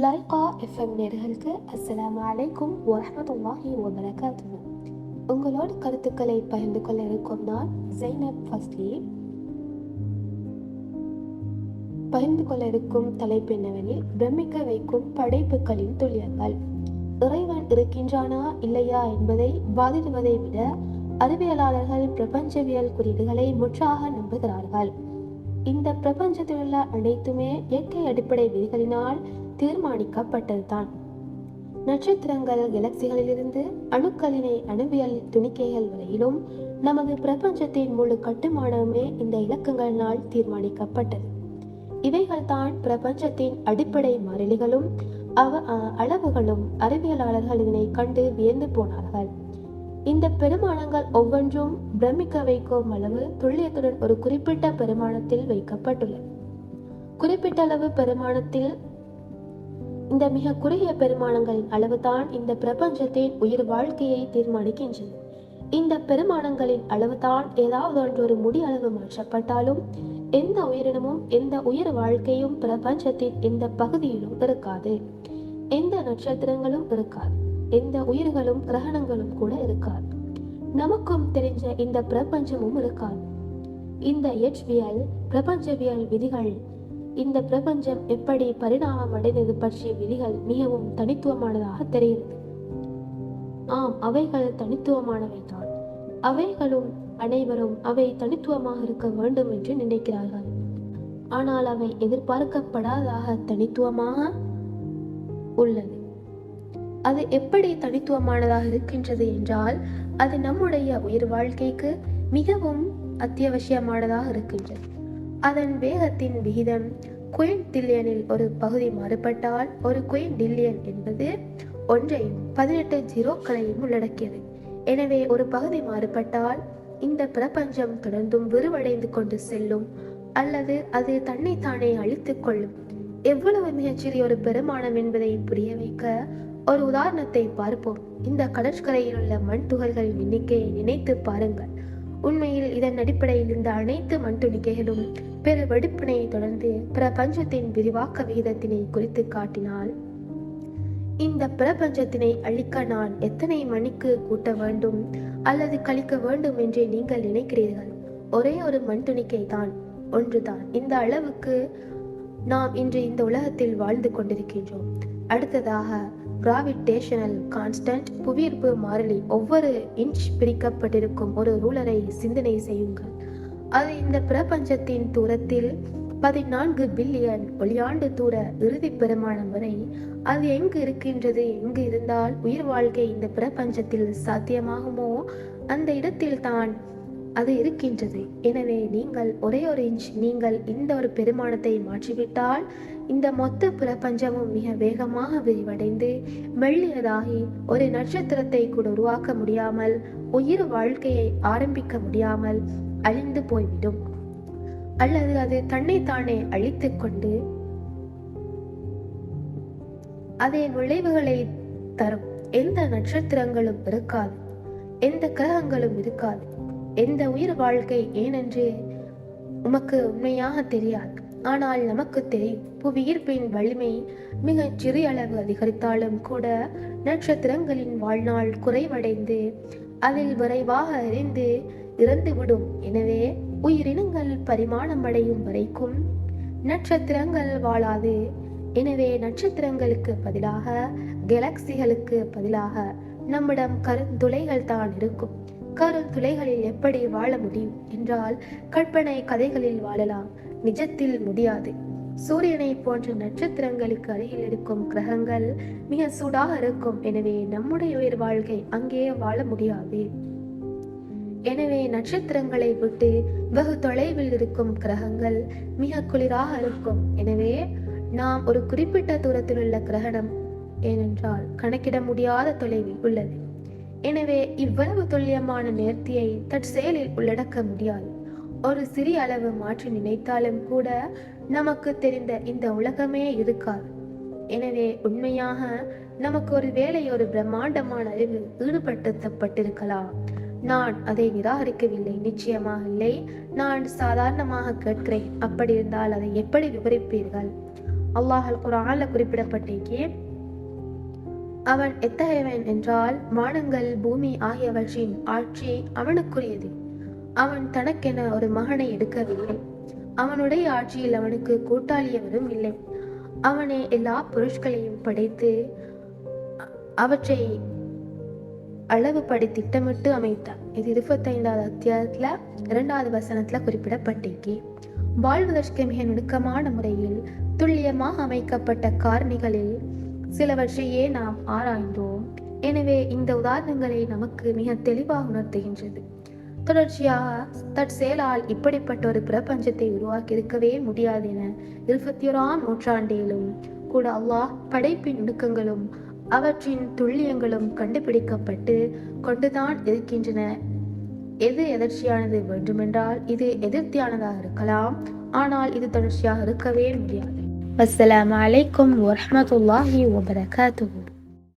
Lyca FM நேர்களுக்கு அஸ்ஸலாமு அலைக்கும் வரஹ்மத்துல்லாஹி வபரகாத்துஹு. உங்களோட கருத்துக்களை பகிர்ந்து கொள்ள இருக்கும் நான் ஜைனப் ஃபஸ்லி. பகிர்ந்து கொள்ள இருக்கும் தலைப்பு என்னவெனில் பிரமிக்க வைக்கும் படைப்புகளின் துல்லியங்கள். இறைவன் இருக்கின்றானா இல்லையா என்பதை வாதிடுவதை விட அறிவியலாளர்கள் பிரபஞ்சவியல் குறியீடுகளை முற்றாக நம்புகிறார்கள். இந்த பிரபஞ்சத்தில் உள்ள அனைத்துமே இயற்கை அடிப்படை விதிகளினால் தீர்மானிக்கப்பட்டதுதான். நட்சத்திரங்கள் கெலக்சிகளிலிருந்து அணுக்களினை அணுவியல் துணிக்கைகள் வரையிலும் நமது பிரபஞ்சத்தின் முழு கட்டுமானமே இந்த இலக்கங்களினால் தீர்மானிக்கப்பட்டது. இவைகள்தான் பிரபஞ்சத்தின் அடிப்படை மாறிலிகளும் அவ அ- அளவுகளும் அறிவியலாளர்கள் இதனை கண்டு வியந்து போனார்கள். இந்த பெருமானங்கள் ஒவ்வொன்றும் பிரமிக்க வைக்கும் அளவு துல்லியத்துடன் ஒரு குறிப்பிட்ட பெருமானத்தில் வைக்கப்பட்டுள்ளது. குறிப்பிட்ட அளவு பெருமானத்தில் இந்த மிக குறுகிய பெருமானங்களின் அளவுதான் இந்த பிரபஞ்சத்தின் உயிர் வாழ்க்கையை தீர்மானிக்கின்றது இந்த பெருமானங்களின் அளவுதான் ஏதாவது ஒன்று ஒரு முடி அளவு மாற்றப்பட்டாலும் எந்த உயிரினமும் எந்த உயிர் வாழ்க்கையும் பிரபஞ்சத்தின் எந்த பகுதியிலும் இருக்காது. எந்த நட்சத்திரங்களும் இருக்காது. எந்த உயிர்களும் கிரகணங்களும் கூட இருக்காது. நமக்கும் தெரிஞ்ச இந்த பிரபஞ்சமும் இருக்காது. இந்த எச்வியல் பிரபஞ்சவியல் விதிகள் இந்த பிரபஞ்சம் எப்படி பரிணாமம் அடைந்தது பற்றிய விதிகள் மிகவும் தனித்துவமானதாக தெரிகிறது. ஆம் அவைகள் தனித்துவமானவை தான் அவைகளும் அனைவரும் அவை தனித்துவமாக இருக்க வேண்டும் என்று நினைக்கிறார்கள். ஆனால் அவை எதிர்பார்க்கப்படாததாக தனித்துவமாக உள்ளது. அது எப்படி தனித்துவமானதாக இருக்கின்றது என்றால் அது நம்முடைய உயிர் வாழ்க்கைக்கு மிகவும் அத்தியாவசியமானதாக இருக்கின்றது. அதன் வேகத்தின் விகிதம் குயின் டில்லியனில் ஒரு பகுதி மாறுபட்டால் ஒரு குயின் டில்லியன் என்பது ஒன்றையும் பதினெட்டு ஜீரோக்களையும் உள்ளடக்கியது. எனவே ஒரு பகுதி மாறுபட்டால் இந்த பிரபஞ்சம் தொடர்ந்தும் விரிவடைந்து கொண்டு செல்லும் அல்லது அது தன்னைத்தானே அழித்துக் கொள்ளும். எவ்வளவு மிகச்சிறிய ஒரு பெருமானம் என்பதை புரிய வைக்க ஒரு உதாரணத்தை பார்ப்போம். இந்த கடற்கரையில் உள்ள மண் துகள்களின் எண்ணிக்கையை நினைத்து பாருங்கள். உண்மையில் இதன் அடிப்படையில் இந்த அனைத்து மண் துணிக்கைகளும் பெரு வெடிப்பினையை தொடர்ந்து பிரபஞ்சத்தின் விரிவாக்க விகிதத்தினை குறித்து காட்டினால் இந்த பிரபஞ்சத்தினை அழிக்க நான் எத்தனை மணிக்கு கூட்ட வேண்டும் அல்லது கழிக்க வேண்டும் என்று நீங்கள் நினைக்கிறீர்கள்? ஒரே ஒரு மண் துணிக்கை தான் ஒன்றுதான். இந்த அளவுக்கு நாம் இன்று இந்த உலகத்தில் வாழ்ந்து கொண்டிருக்கின்றோம். அடுத்ததாக கிராவிடேஷனல் கான்ஸ்டன்ட் புவியீர்ப்பு மாறிலி ஒவ்வொரு இன்ச் பிரிக்கப்பட்டிருக்கும் ஒரு ரூலரை சிந்தனை செய்யுங்கள். அது இந்த பிரபஞ்சத்தின் தூரத்தில் பதினான்கு பில்லியன் ஒளியாண்டு தூர இறுதி பெருமானம் வரை அது எங்கு இருக்கின்றது எங்கு இருந்தால் உயிர் வாழ்க்கை இந்த பிரபஞ்சத்தில் சாத்தியமாகுமோ? அந்த இடத்தில் தான் அது இருக்கின்றது. எனவே நீங்கள் ஒரே ஒரு இன்ச் நீங்கள் இந்த ஒரு பெருமானத்தை மாற்றிவிட்டால் இந்த மொத்த பிரபஞ்சமும் மிக வேகமாக விரிவடைந்து மெல்லியதாகி ஒரு நட்சத்திரத்தை கூட உருவாக்க முடியாமல் உயிர் வாழ்க்கையை ஆரம்பிக்க முடியாமல் அழிந்து போய்விடும். அல்லது அது தன்னைத்தானே அழித்துக் கொண்டு அதே விளைவுகளை தரும். எந்த நட்சத்திரங்களும் இருக்காது. எந்த கிரகங்களும் இருக்காது. எந்த உயிர் வாழ்க்கை ஏனென்று உமக்கு உண்மையாக தெரியாது. ஆனால் நமக்கு தெரியும். புவியீர்ப்பின் வலிமை மிகச் சிறிய அளவு அதிகரித்தாலும் கூட நட்சத்திரங்களின் வாழ்நாள் குறைவடைந்து அதில் விரைவாக அறிந்து இறந்துவிடும். எனவே உயிரினங்கள் பரிமாணம் அடையும் வரைக்கும் நட்சத்திரங்கள் வாழாது. எனவே நட்சத்திரங்களுக்கு பதிலாக கெலக்சிகளுக்கு பதிலாக நம்மிடம் கருந்துளைகள் தான் இருக்கும். கருந்துளைகளில் எப்படி வாழ முடியும் என்றால் கற்பனை கதைகளில் வாழலாம். நிஜத்தில் முடியாது. சூரியனை போன்ற நட்சத்திரங்களுக்கு அருகில் இருக்கும் கிரகங்கள் மிக சூடாக இருக்கும். எனவே நம்முடைய உயிர் வாழ்க்கை அங்கே வாழ முடியாது. எனவே நட்சத்திரங்களை விட்டு வெகு தொலைவில் இருக்கும் கிரகங்கள் மிக குளிராக இருக்கும். எனவே நாம் ஒரு குறிப்பிட்ட தூரத்தில் உள்ள கிரகணம் ஏனென்றால் கணக்கிட முடியாத தொலைவில் உள்ளது. எனவே இவ்வளவு துல்லியமான நேர்த்தியை தற்செயலில் உள்ளடக்க முடியாது. ஒரு சிறிய அளவு மாற்றி நினைத்தாலும் கூட நமக்கு தெரிந்த இந்த உலகமே இருக்காது. எனவே உண்மையாக நமக்கு ஒரு வேலை ஒரு பிரம்மாண்டமான அறிவு ஈடுபடுத்தப்பட்டிருக்கலாம். நான் அதை நிராகரிக்கவில்லை. நிச்சயமாக இல்லை. நான் சாதாரணமாக கேட்கிறேன். அப்படி இருந்தால் அதை எப்படி விவரிப்பீர்கள்? அல்லாஹல் குரான்ல குறிப்பிடப்பட்டிருக்கே அவன் எத்தகையவன் என்றால் வானங்கள் பூமி ஆகியவற்றின் ஆட்சி அவனுக்குரியது. அவன் தனக்கென ஒரு மகனை எடுக்கவில்லை. அவனுடைய ஆட்சியில் அவனுக்கு கூட்டாளியவரும் இல்லை. அவனே எல்லா பொருட்களையும் படைத்து அவற்றை அளவுபடி திட்டமிட்டு அமைத்தார். இது இருபத்தைந்தாவது அத்தியாயத்துல இரண்டாவது வசனத்துல குறிப்பிடப்பட்டிருக்கே. வாழ்வதற்கு மிக நுணுக்கமான முறையில் துல்லியமாக அமைக்கப்பட்ட காரணிகளில் சிலவற்றையே நாம் ஆராய்ந்தோம். எனவே இந்த உதாரணங்களை நமக்கு மிக தெளிவாக உணர்த்துகின்றது. தொடர்ச்சியாக தற்செயலால் இப்படிப்பட்ட ஒரு பிரபஞ்சத்தை உருவாக்கி இருக்கவே முடியாது என இருபத்தி ஓராம் நூற்றாண்டிலும் கூட அல்லாஹ் படைப்பின் நுணுக்கங்களும் அவற்றின் துல்லியங்களும் கண்டுபிடிக்கப்பட்டு கொண்டுதான் இருக்கின்றன. எது எதர்ச்சியானது வேண்டுமென்றால் இது எதிர்த்தியானதாக இருக்கலாம். ஆனால் இது தொடர்ச்சியாக இருக்கவே முடியாது. அஸ்லாம் அலைக்கும் வரமத்துல்லாஹி வபரகாத்து